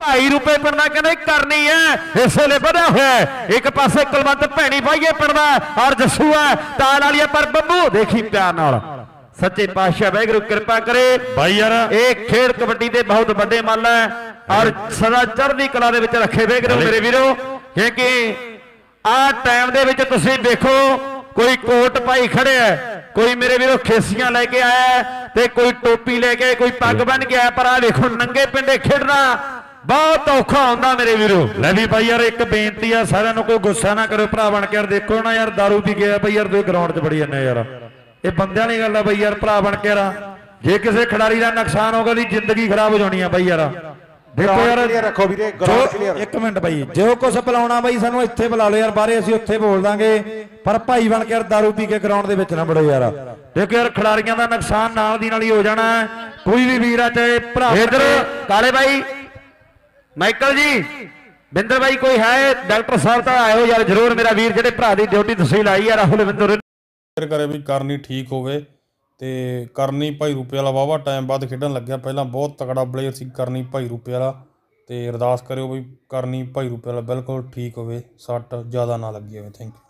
ਢਾਈ ਰੁਪਏ ਪਿੰਡਾ ਕਹਿੰਦੇ ਕਰਨੀ ਹੈ ਇਸ ਵੇਲੇ ਵਧਿਆ ਹੋਇਆ। ਇੱਕ ਪਾਸੇ ਕੁਲਵੰਤ ਭੈਣੀ ਬਾਈਏ ਪਿੰਡਾ ਔਰ ਜੱਸੂ ਹੈ ਤਾਲ ਵਾਲੀ ਪਰ ਬੱਬੂ ਦੇਖੀ ਪਿਆਰ ਨਾਲ। ਸੱਚੇ ਪਾਤਸ਼ਾਹ ਵਾਹਿਗੁਰੂ ਕਿਰਪਾ ਕਰੇ। ਬਾਈ ਯਾਰ। ਇਹ ਖੇਡ ਕਬੱਡੀ ਦੇ ਬਹੁਤ ਵੱਡੇ ਮੱਲ ਹੈ ਔਰ ਸਦਾ ਚੜ੍ਹਦੀ ਕਲਾ ਦੇ ਵਿੱਚ ਰੱਖੇ ਵੇਗਰੋ ਮੇਰੇ ਵੀਰੋ ਕਿਉਂਕਿ ਆਹ ਟਾਈਮ ਦੇ ਵਿੱਚ ਤੁਸੀਂ ਦੇਖੋ ਕੋਈ ਕੋਟ ਪਾਈ ਖੜਿਆ ਕੋਈ ਮੇਰੇ ਵੀਰੋ ਖੇਸੀਆਂ ਲੈ ਕੇ ਆਇਆ ਤੇ ਕੋਈ ਟੋਪੀ ਲੈ ਕੇ ਕੋਈ ਪੱਗ ਬੰਨ ਕੇ ਆਇਆ ਪਰ ਆ ਦੇਖੋ ਨੰਗੇ ਪਿੰਡੇ ਖੇਡਣਾ ਬਹੁਤ ਔਖਾ ਹੁੰਦਾ ਮੇਰੇ ਵੀਰੋ ਲੈ ਵੀ ਬਾਈ ਯਾਰ ਇੱਕ ਬੇਨਤੀ ਆ ਸਾਰਿਆਂ ਨੂੰ ਕੋਈ ਗੁੱਸਾ ਨਾ ਕਰੋ ਭਰਾ ਬਣ ਕੇ ਯਾਰ ਦੇਖੋ ਨਾ ਯਾਰ दारू ਪੀ ਗਿਆ ਬਾਈ ਯਾਰ ਤੁਸੀਂ ਗਰਾਊਂਡ 'ਚ ਬੜੀ ਜਾਂਦੇ ਯਾਰ ਇਹ ਬੰਦਿਆਂ ਦੀ ਗੱਲ ਆ ਬਾਈ ਯਾਰ ਭਰਾ ਬਣ ਕੇ ਯਾਰ ਜੇ ਕਿਸੇ ਖਿਡਾਰੀ ਦਾ ਨੁਕਸਾਨ ਹੋ ਗਿਆ ਦੀ ਜ਼ਿੰਦਗੀ ਖਰਾਬ ਹੋ ਜਾਣੀ ਆ ਬਾਈ ਯਾਰ ਦੇਖੋ Ground ਯਾਰ clear ਰੱਖੋ ਵੀਰੇ, ground ਜੋ- clear। ਇੱਕ ਮਿੰਟ ਬਾਈ ਜੋ ਕੁਛ ਬੁਲਾਉਣਾ ਬਾਈ ਸਾਨੂੰ ਇੱਥੇ ਬੁਲਾ ਲਓ ਯਾਰ ਬਾਹਰੇ ਅਸੀਂ ਉੱਥੇ ਬੋਲ ਦਾਂਗੇ ਪਰ ਭਾਈ ਬਣ ਕੇ ਯਾਰ दारू ਪੀ ਕੇ ਗਰਾਊਂਡ ਦੇ ਵਿੱਚ ਨਾ ਵੜੋ ਯਾਰ ਦੇਖੋ ਯਾਰ ਖਿਡਾਰੀਆਂ ਦਾ ਨੁਕਸਾਨ ਨਾਲ ਦੀ ਨਾਲ ਹੀ ਹੋ ਜਾਣਾ ਹੈ। ਕੋਈ ਵੀ ਵੀਰ ਆ ਚਾਹੇ ਭਰਾ ਬਣ ਇਧਰ ਕੇ- ਕਾਲੇ ਬਾਈ ਮਾਈਕਲ ਜੀ, ਬਿੰਦਰ ਬਾਈ ਕੋਈ ਹੈ? ਡਾਕਟਰ ਸਾਹਿਬ ਤਾਂ ਆਇਓ ਯਾਰ, ਜਰੂਰ ਮੇਰਾ ਵੀਰ ਜਿਹੜੇ ਭਰਾ ਦੀ ਡਿਊਟੀ ਤੁਸੀਂ ਲਾਈ ਆ, ਰਾਹੁਲ ਬਿੰਦਰ ਕਰੇ ਵੀ ਕਰਨੀ ਠੀਕ ਹੋਵੇ ਤੇ ਕਰਨੀ ਭਾਈ ਰੂਪੇ ਵਾਲਾ ਵਾਵਾ ਟਾਈਮ ਬਾਅਦ ਖੇਡਣ ਲੱਗਿਆ ਪਹਿਲਾਂ, ਬਹੁਤ ਤਕੜਾ ਪਲੇਅਰ ਸੀ ਕਰਨੀ ਭਾਈ ਰੂਪੇ ਵਾਲਾ ਤੇ ਅਰਦਾਸ ਕਰਿਓ ਵੀ ਕਰਨੀ ਭਾਈ ਰੂਪੇ ਵਾਲਾ ਬਿਲਕੁਲ ਠੀਕ ਹੋਵੇ, ਸੱਟ ਜ਼ਿਆਦਾ ਨਾ ਲੱਗੀ ਹੋਵੇ ਥੈਂਕ ਯੂ